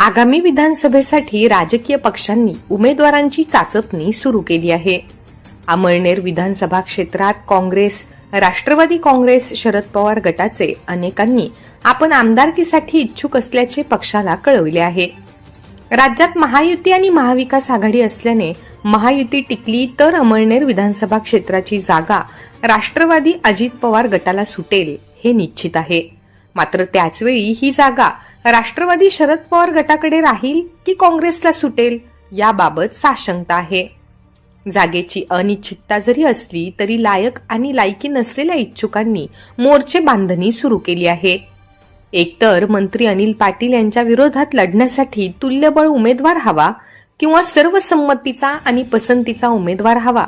आगामी विधानसभेसाठी राजकीय पक्षांनी उमेदवारांची चाचपणी सुरू केली आहे. अमळनेर विधानसभा क्षेत्रात काँग्रेस राष्ट्रवादी काँग्रेस शरद पवार गटाचे अनेकांनी आपण आमदारकीसाठी इच्छुक असल्याचे पक्षाला कळविले आहे. राज्यात महायुती आणि महाविकास आघाडी असल्याने महायुती टिकली तर अमळनेर विधानसभा क्षेत्राची जागा राष्ट्रवादी अजित पवार गटाला सुटेल हे निश्चित आहे. मात्र त्याचवेळी ही जागा राष्ट्रवादी शरद पवार गटाकडे राहील की काँग्रेसला सुटेल याबाबत साशंकता आहे. जागेची अनिश्चितता जरी असली तरी लायक आणि लायकी नसलेल्या इच्छुकांनी मोर्चे बांधणी सुरू केली आहे. एकतर मंत्री अनिल पाटील यांच्या विरोधात लढण्यासाठी तुल्यबळ उमेदवार हवा किंवा सर्वसंमतीचा आणि पसंतीचा उमेदवार हवा.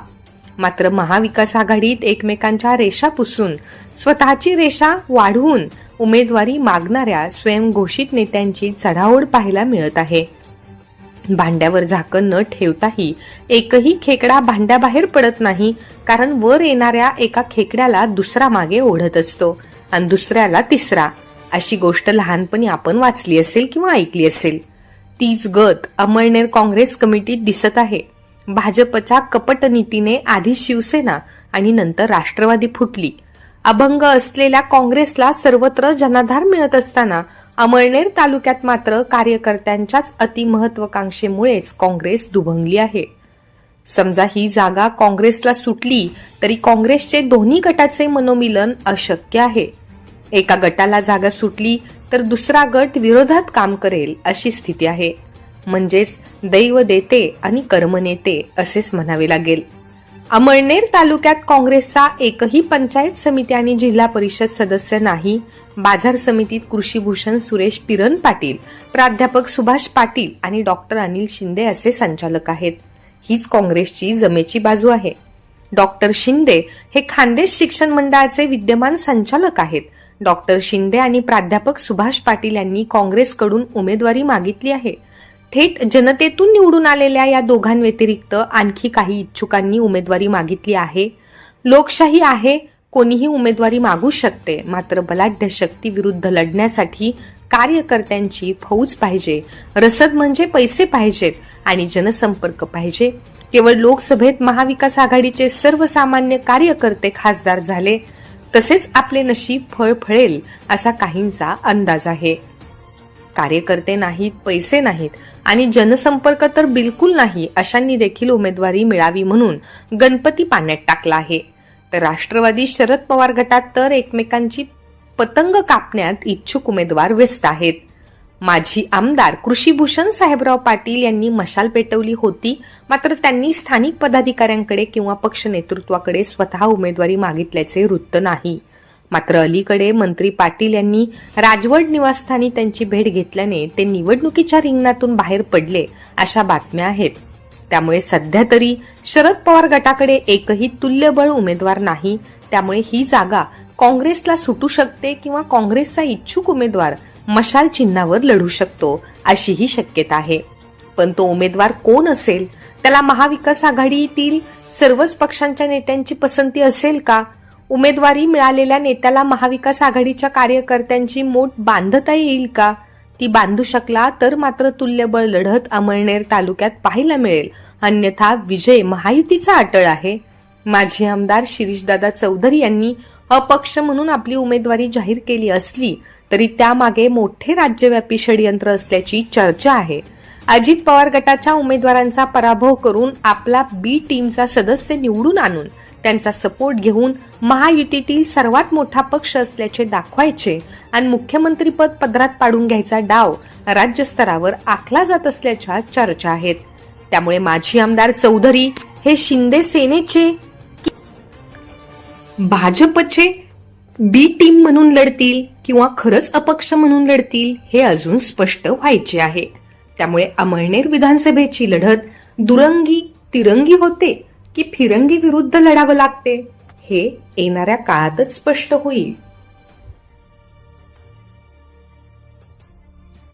मात्र महाविकास आघाडीत एकमेकांच्या रेषा पुसून स्वतःची रेषा वाढवून उमेदवारी मागणाऱ्या स्वयंघोषित नेत्यांची चढाओढ पाहायला मिळत आहे. भांड्यावर झाकण न ठेवताही एकही खेकडा भांड्याबाहेर पडत नाही कारण वर येणाऱ्या एका खेकड्याला दुसरा मागे ओढत असतो आणि दुसऱ्याला तिसरा. अशी गोष्ट लहानपणी आपण वाचली असेल किंवा ऐकली असेल. तीच गत अमळनेर काँग्रेस कमिटीत दिसत आहे. भाजपच्या कपट नीतीने आधी शिवसेना आणि नंतर राष्ट्रवादी फुटली. अभंग असलेल्या काँग्रेसला सर्वत्र जनाधार मिळत असताना अमळनेर तालुक्यात मात्र कार्यकर्त्यांच्याच अतिमहत्वाकांक्षेमुळेच काँग्रेस दुभंगली आहे. समजा ही जागा काँग्रेसला सुटली तरी काँग्रेसचे दोन्ही गटाचे मनोमिलन अशक्य आहे. एका गटाला जागा सुटली तर दुसरा गट विरोधात काम करेल अशी स्थिती आहे. म्हणजेच दैव देते आणि कर्म नेते असेच म्हणावे लागेल. अमळनेर तालुक्यात काँग्रेसचा एकही पंचायत समिती आणि जिल्हा परिषद सदस्य नाही. बाजार समितीत कृषीभूषण सुरेश पिरन पाटील प्राध्यापक सुभाष पाटील आणि डॉक्टर अनिल शिंदे असे संचालक आहेत. हीच काँग्रेसची जमेची बाजू आहे. डॉक्टर शिंदे हे खानदेश शिक्षण मंडळाचे विद्यमान संचालक आहेत. डॉक्टर शिंदे आणि प्राध्यापक सुभाष पाटील यांनी काँग्रेसकडून उमेदवारी मागितली आहे. थेट जनतेतून निवडून आलेल्या या दोघांव्यतिरिक्त आणखी काही इच्छुकांनी उमेदवारी मागितली आहे. लोकशाही आहे कोणीही उमेदवारी मागू शकते. मात्र बलाढ्य शक्ती विरुद्ध लढण्यासाठी कार्यकर्त्यांची फौज पाहिजे. रसद म्हणजे पैसे पाहिजेत आणि जनसंपर्क पाहिजे. केवळ लोकसभेत महाविकास आघाडीचे सर्वसामान्य कार्यकर्ते खासदार झाले तसेच आपले नशीब फळ फळेल असा काहींचा अंदाज आहे. कार्यकर्ते नाहीत पैसे नाहीत आणि जनसंपर्क तर बिलकुल नाही अशांनी देखील उमेदवारी मिळावी म्हणून गणपती पाण्यात टाकला आहे. तर राष्ट्रवादी शरद पवार गटात तर एकमेकांची पतंग कापण्यात इच्छुक उमेदवार व्यस्त आहेत. माजी आमदार कृषीभूषण साहेबराव पाटील यांनी मशाल पेटवली होती मात्र त्यांनी स्थानिक पदाधिकाऱ्यांकडे किंवा पक्ष नेतृत्वाकडे स्वतः उमेदवारी मागितल्याचे वृत्त नाही. मात्र अलीकडे मंत्री पाटील यांनी राजवड निवासस्थानी त्यांची भेट घेतल्याने ते निवडणुकीच्या रिंगणातून बाहेर पडले अशा बातम्या आहेत. त्यामुळे सध्या तरी शरद पवार गटाकडे एकही तुल्यबळ उमेदवार नाही. त्यामुळे ही जागा काँग्रेसला सुटू शकते किंवा काँग्रेसचा इच्छुक उमेदवार मशाल चिन्हावर लढू शकतो अशीही शक्यता आहे. पण तो उमेदवार कोण असेल? त्याला महाविकास आघाडीतील सर्वच पक्षांच्या नेत्यांची पसंती असेल का? उमेदवारी मिळालेल्या नेत्याला महाविकास आघाडीच्या कार्यकर्त्यांची मोठ बांधता येईल का? ती बांधू शकला तर मात्र तुल्यबळ लढत अमळनेर तालुक्यात पाहायला मिळेल. अन्यथा विजय महायुतीचा अटळ आहे. माजी आमदार शिरीषदादा चौधरी यांनी अपक्ष म्हणून आपली उमेदवारी जाहीर केली असली तरी त्यामागे मोठे राज्यव्यापी षडयंत्र असल्याची चर्चा आहे. अजित पवार गटाच्या उमेदवारांचा पराभव करून आपला बी टीमचा सदस्य निवडून आणून त्यांचा सपोर्ट घेऊन महायुतीतील सर्वात मोठा पक्ष असल्याचे दाखवायचे आणि मुख्यमंत्रीपद पदरात पाडून घ्यायचा डाव राज्यस्तरावर आखला जात असल्याच्या चर्चा आहेत. त्यामुळे माजी आमदार चौधरी हे शिंदे सेनेचे भाजपचे बी टीम म्हणून लढतील किंवा खरंच अपक्ष म्हणून लढतील हे अजून स्पष्ट व्हायचे आहे. त्यामुळे अमळनेर विधानसभेची लढत दुरंगी तिरंगी होते की फिरंगी विरुद्ध लढावं लागते हे येणाऱ्या काळातच स्पष्ट होईल.